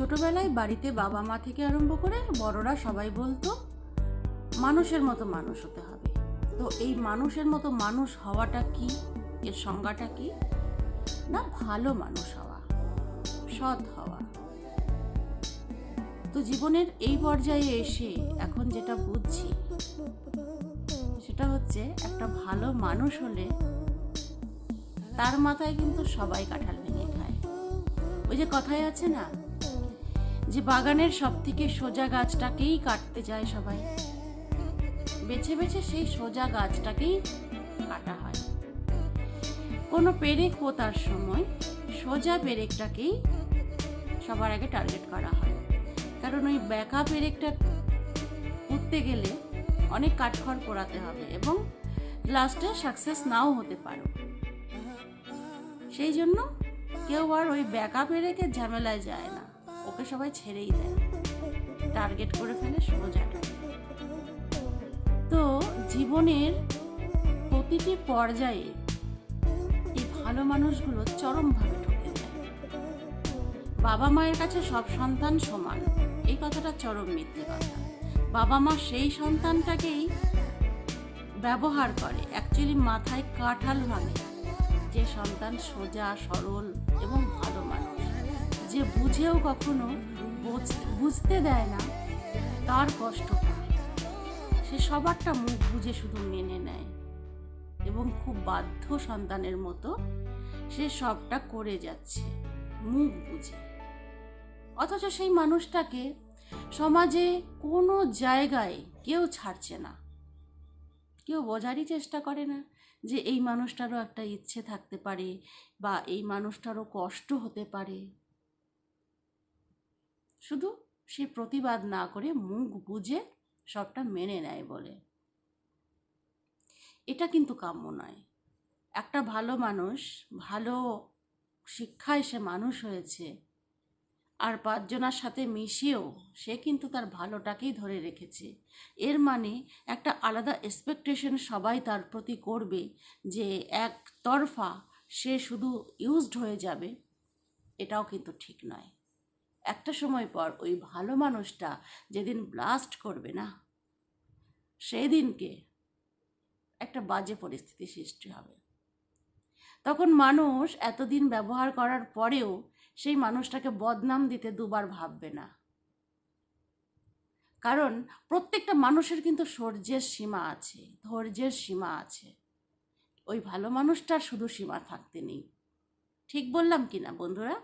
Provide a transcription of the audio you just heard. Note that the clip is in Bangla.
ছোটবেলায় বাড়িতে বাবা মা থেকে আরম্ভ করে বড়রা সবাই বলতো, মানুষের মতো মানুষ হতে হবে। তো এই মানুষের মতো মানুষ হওয়াটা কি? এর সংজ্ঞাটা কি? না, ভালো মানুষ হওয়া, সৎ হওয়া। তো জীবনের এই পর্যায়ে এসে এখন যেটা বুঝছি, সেটা হচ্ছে একটা ভালো মানুষ হলে তার মাথায় কিন্তু সবাই কাঁঠাল ভেঙে খায়। ওই যে কথায় আছে না যে বাগানের সব থেকে সোজা গাছটাকেই কাটতে যায় সবাই। বেছে বেছে সেই সোজা গাছটাকেই কাটা হয়। কোনো পেরেক পোতার সময় সোজা পেরেকটাকেই সবার আগে টার্গেট করা হয়। কারণ ওই ব্যাকা পেরেকটা উঠতে গেলে অনেক কাঠখড় পোড়াতে হবে এবং লাস্টে সাকসেস নাও হতে পারো। সেই জন্য কেউ আর ওই ব্যাকআপ রেখে ঝামেলায় যায় না। ওকে সবাই ছেড়েই দেয়। টার্গেট করে ফেলে সোজাটা তো জীবনের প্রতিটি পর্যায়ে এই ভালো মানুষগুলো চরমভাবে ঠকে যায়। বাবা মায়ের কাছে সব সন্তান সমান, এই কথাটা চরম মিথ্যে কথা। বাবা মা সেই সন্তানটাকেই ব্যবহার করে। অ্যাকচুয়ালি মাথায় কাঁঠাল ভাঙে। যে সন্তান সোজা, সরল এবং যে বুঝেও কখনো বুঝ- বুঝতে দেয় না, তার কষ্ট পায়। সে সবারটা মুখ বুঝে শুধু মেনে নেয় এবং খুব বাধ্য সন্তানের মতো সে সবটা করে যাচ্ছে, মুখ বুঝে অথচ সেই মানুষটাকে সমাজে কোনো জায়গায় কেউ ছাড়ছে না। কেউ বোঝারই চেষ্টা করে না যে এই মানুষটারও একটা ইচ্ছে থাকতে পারে বা এই মানুষটারও কষ্ট হতে পারে। শুধু সে প্রতিবাদ না করে মুখ বুঝে সবটা মেনে নেয় বলে। এটা কিন্তু কাম্য নয়। একটা ভালো মানুষ, ভালো শিক্ষায় সে মানুষ হয়েছে আর পাঁচজনার সাথে মিশিয়েও সে কিন্তু তার ভালোটাকেই ধরে রেখেছে। এর মানে একটা আলাদা এক্সপেকটেশন সবাই তার প্রতি করবে যে একতরফা সে শুধু ইউজড হয়ে যাবে, এটাও কিন্তু ঠিক নয়। একটা সময় পর ওই ভালো মানুষটা যেদিন ব্লাস্ট করবে না সেই দিনকে একটা বাজে পরিস্থিতি সৃষ্টি হবে। তখন মানুষ এতদিন ব্যবহার করার পরেও সেই মানুষটাকে বদনাম দিতে দুবার ভাববে না। কারণ প্রত্যেকটা মানুষের কিন্তু সৌর্যের সীমা আছে, ধৈর্যের সীমা আছে। ওই ভালো মানুষটার শুধু সীমা থাকতে নেই। ঠিক বললাম কি না বন্ধুরা?